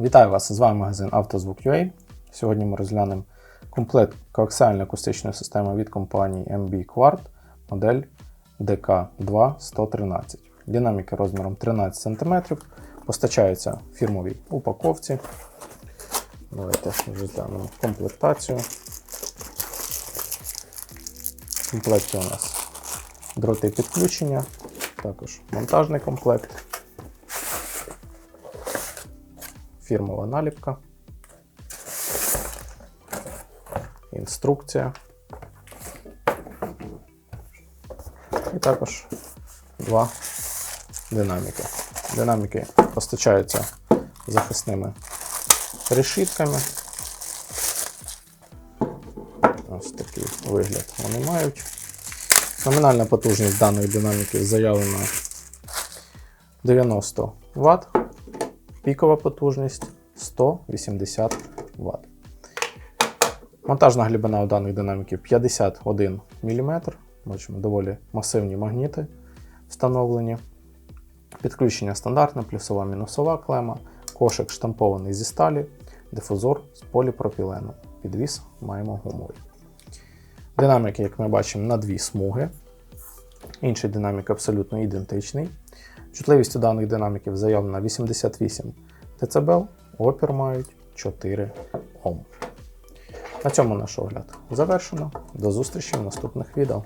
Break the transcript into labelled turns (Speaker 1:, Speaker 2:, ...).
Speaker 1: Вітаю вас! З вами магазин «Автозвук.UA». Сьогодні ми розглянемо комплект коаксіальної акустичної системи від компанії MB Quart, модель DK2-113. Динаміки розміром 13 см, постачаються в фірмовій упаковці. Давайте розглянемо комплектацію. В комплекті у нас дроти підключення, також монтажний комплект. Фірмова наліпка, інструкція. І також два динаміки. Динаміки постачаються захисними решітками. Ось такий вигляд вони мають. Номінальна потужність даної динаміки заявлена 90 Вт. Пікова потужність 180 Вт. Монтажна глибина у даних динаміків 51 мм. Бачимо, доволі масивні магніти встановлені. Підключення стандартне, плюсова мінусова клема, кошик штампований зі сталі, дифузор з поліпропілену. Підвіс маємо гумовий. Динаміки, як ми бачимо, на дві смуги. Інший динамік абсолютно ідентичний. Чутливість у даних динаміків заявлена 88 дБ, опір мають 4 Ом. На цьому наш огляд завершено. До зустрічі в наступних відео.